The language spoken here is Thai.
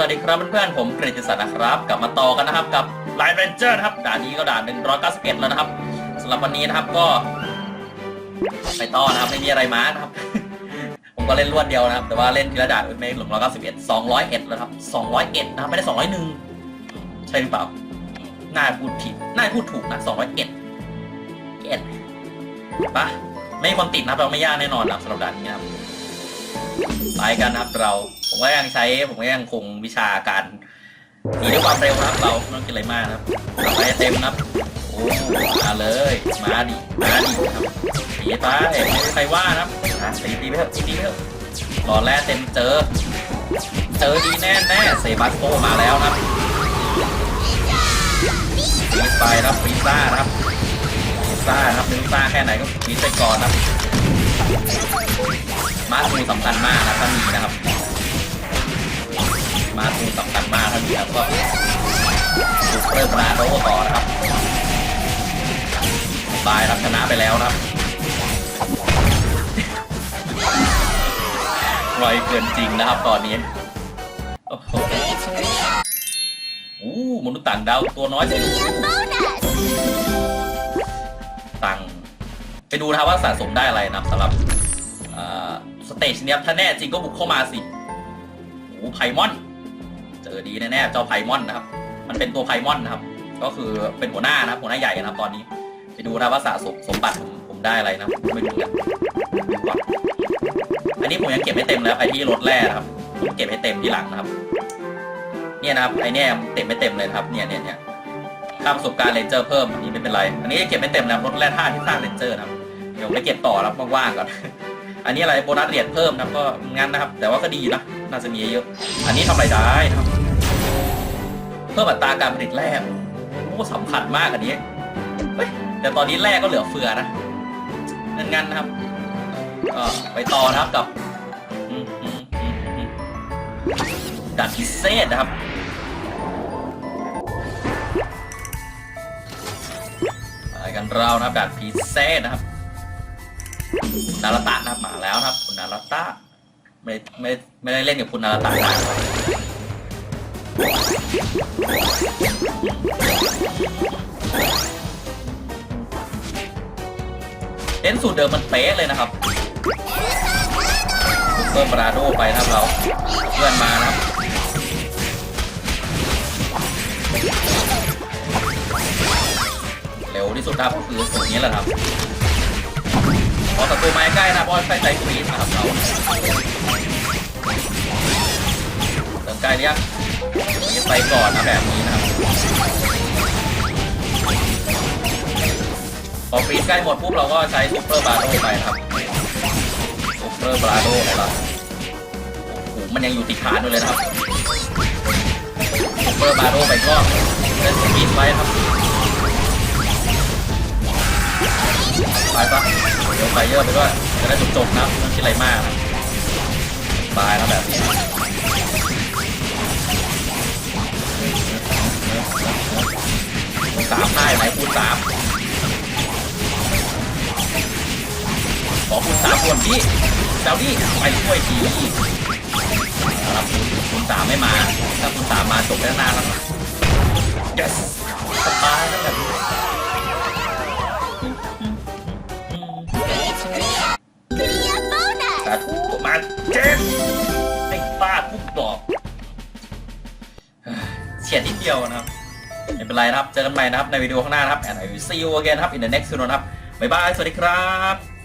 วัสดีครับเพื่อนๆผมเกรติศักดิ์นะครับ กลับมาต่อกันนะครับกับไลน์เรนเจอร์นะครับด่านนี้ก็ด่าน191แล้วนะครับสำหรับวันนี้นะครับก็ ไปต่อนะครับไม่มีอะไรมานะครับ ผมก็เล่นรวดเดียวนะครับ แต่ว่าเล่นทีละด่านไม่หลง191 201แล้วครับ201นะครับไม่ได้201ใช่หรือเปล่าน่าพูดผิดน่าพูดถูกนะ201เอ็ดปะไม่มีคนติดนะครับเราไม่ยากแน่นอนนะครับสำหรับด่านนี้นะครับ ไปกันครับเรา ผมก็ยังใช้ผมก็ยังคงวิชาการหนีด้วยความเร็วนะครับ เราไม่ต้องกินอะไรมากนะครับเอาไปเต็มนะครับโอ้มาเลย มาดิมาดิครับตีไปไม่มีใครว่านะครับตีตีไปเถอะตีตีไปเถอะรอแรกเต็มเจอ เจอดีแน่แน่เซบาสโตมาแล้วครับปีไปครับปีซ่าครับปีซ่าครับปีซ่าแค่ไหนก็ปีไปก่อนครับ มาร์ทูสำคัญมากนะถ้ามีนะครับ มาร์ทูสำคัญมากถ้ามีครับก็ถูกเริ่มนาโดต่อนะครับตายรับชนะไปแล้วนะครับไวเกินจริงนะครับตอนนี้โอ้โหอู้มนุษย์ต่างดาวตัวน้อยจริงตังไปดูนะครับว่าสะสมได้อะไรนะสำหรับอ่า สเตจเนี้ยถ้าแน่จริงก็บุกเข้ามาสิโอ้ไพมอน เจอดีแน่ๆเจ้าไพมอนนะครับ มันเป็นตัวไพมอนนะครับ ก็คือเป็นหัวหน้านะครับหัวหน้าใหญ่นะครับตอนนี้ ไปดูนะว่าสะสมสมบัติผมผมได้อะไรนะไม่รู้กันดูก่อนอันนี้ผมยังเก็บไม่เต็มแล้วไอที่รถแร่นะครับผมเก็บให้เต็มทีหลังนะครับ เนี่ยนะครับไอเนี่ยเต็มไม่เต็มเลยครับ เนี่ยเนี่ยเนี่ยค่าประสบการณ์เลนเจอร์เพิ่มอันนี้ไม่เป็นไร อันนี้เก็บไม่เต็มแล้วรถแร่ท่าที่สร้างเลนเจอร์นะครับ เดี๋ยวไปเก็บต่อแล้วว่างๆก่อน อันนี้อะไรโบนัสเหรียญเพิ่มนะครับก็งั้นนะครับ แต่ว่าก็ดีนะน่าจะมีเยอะ อันนี้ทำไรได้นะครับ เพิ่มอัตราการผลิตแร่โอ้สำคัญมากอันนี้เฮ้ยแต่ตอนนี้แร่ก็เหลือเฟือนะงั้นนะครับก็ไปต่อนะครับกับดัดพิเศษนะครับไปกันเรานะครับดัดพิเศษนะครับ นาราตะนะมาแล้วนะครับ คุณนาราตะไม่ไม่ไม่ได้เล่นกับคุณนาราตะนานครับเล่นสูตรเดิมมันเป๊ะเลยนะครับเพิ่มปราโดไปนะครับเราเพื่อนมานะครับเร็วที่สุดครับก็คือสูตรนี้แหละครับ อศัตรูมาใกล้นะเพราะใช้ใจฟรีสนะครับเราเติมใกล้เรียกนี่ไปก่อนนะแบบนี้นะครับพอฟรีสใกล้หมดปุ๊บเราก็ใช้ซุปเปอร์บาโดไปครับซุปเปอร์บาโดของเราโอ้โหมันยังอยู่ติดฐานอยู่เลยนะครับซุปเปอร์บาโดไปก็เล่นสปีดไว้ครับ ไปปะเดี๋ยวไฟเยอะไปด้วยจะได้จบๆนะไม่ต้องคิดอะไรมากนะบายนะแบบนี้คูณสามได้ไหมคูณสามขอคูณสามคนพี่เจ้าดิไปช่วยทีครับคูณสามไม่มา ถ้าคูณสามมาจบแล้วนาาธุมาเจ็บไอ้ป้าทุกดอกเฉียดนิดเดียวนะครับไม่เป็นไรนะครับ เจอกันใหม่นะครับในวิดีโอข้างหน้านะครับ and I will see you again ครับ in the next video นะครับ บ๊ายบาย สวัสดีครับ